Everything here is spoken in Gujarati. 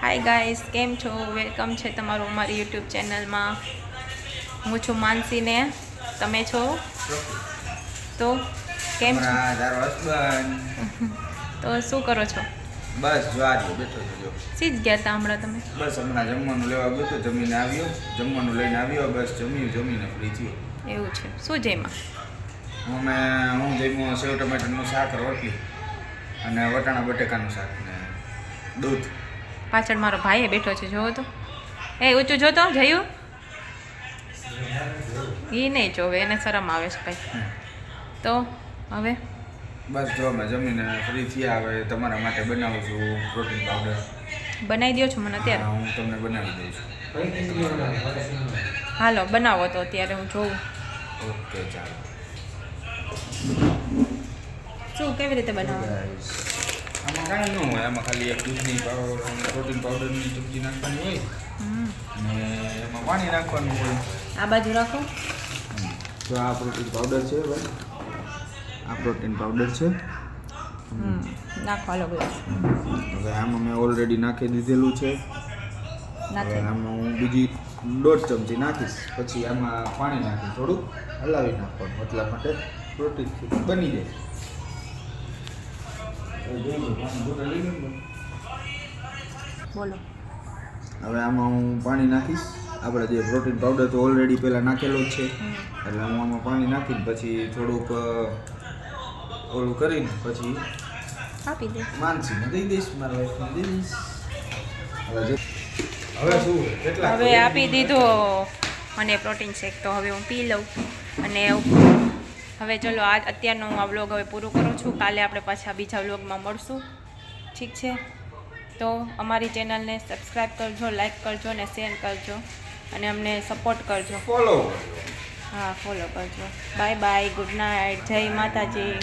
હાય ગાઈસ કેમ છો? વેલકમ છે તમારું અમારી યુટ્યુબ ચેનલમાં હું છું માનસીને. તમે છો? તો કેમ છો. તો શું કરો છો? બસ જો આજે બેઠો છો સીજ ગયા હતા હમણાં તમે? બસ હમણાં જમવાનું લેવા ગયો તો જમીને આવ્યો. જમવાનું લઈને આવ્યો બસ જમ્યું જમીને ફ્રી થયો. એવું છે. શું જમ્યા? અમે હું જમ્યું સેવ ટમેટાનું શાક રોટલી અને વટાણા બટેકાનું શાક ને દૂધ. પાછળ મારો ભાઈએ બેઠો છે જોવો તો. એ ઊંચું જોતો જયું? એ નહીં જોવે એને શરમ આવે છે ભાઈ તો હવે? બસ જો અમે જમીને ફ્રી થયા હવે તમારા માટે બનાવું છું પ્રોટીન પાવડર બનાવી દો છો મને અત્યારે? હું તમને બનાવી દઉં છું. હાલો બનાવો તો અત્યારે હું જોઉં. ઓકે ચાલો. શું કેવી રીતે બનાવો આમાં કાંઈ ન હોય. આમાં ખાલી એક દૂધની પાવડર પ્રોટીન પાવડરની ચમચી નાખવાની હોય. હમ. અને એમાં પાણી નાખવાનું હોય. આ બાજુ રાખો. તો આ પ્રોટીન પાવડર છે ભાઈ. આ પ્રોટીન પાવડર છે. હમ. નાખો હવે આમાં મેં ઓલરેડી નાખી દીધેલું છે. હવે આમાં હું બીજી દોઢ ચમચી નાખીશ. પછી આમાં પાણી નાખી થોડુંક હલાવી નાખવાનું. એટલા માટે પ્રોટીન બની જાય. બોલો. હવે આમાં હું પાણી નાખીશ. આપણે જે પ્રોટીન પાવડર તો ઓલરેડી પહેલાં નાખેલો જ છે. એટલે હું આમાં પાણી નાખીને પછી થોડુંક ઓલું કરીને પછી આપી દે. માનસીને દઈ દઈશ મારા વાઈફને દઈ દઈશ. હવે જે- હવે શું કેટલા હવે આપી દીધો. મને પ્રોટીન શેક તો હવે હું પી લઉં. અને હવે ચલો આજ અત્યારનો હું આ વ્લોગ હવે પૂરું કરું છું. કાલે આપણે પાછા બીજા વ્લોગમાં મળશું. ઠીક છે? તો અમારી ચેનલને સબસ્ક્રાઈબ કરજો લાઈક કરજો અને શેર કરજો. અને અમને સપોર્ટ કરજો. ફોલો હા ફોલો કરજો. બાય બાય ગુડ નાઇટ જય માતાજી.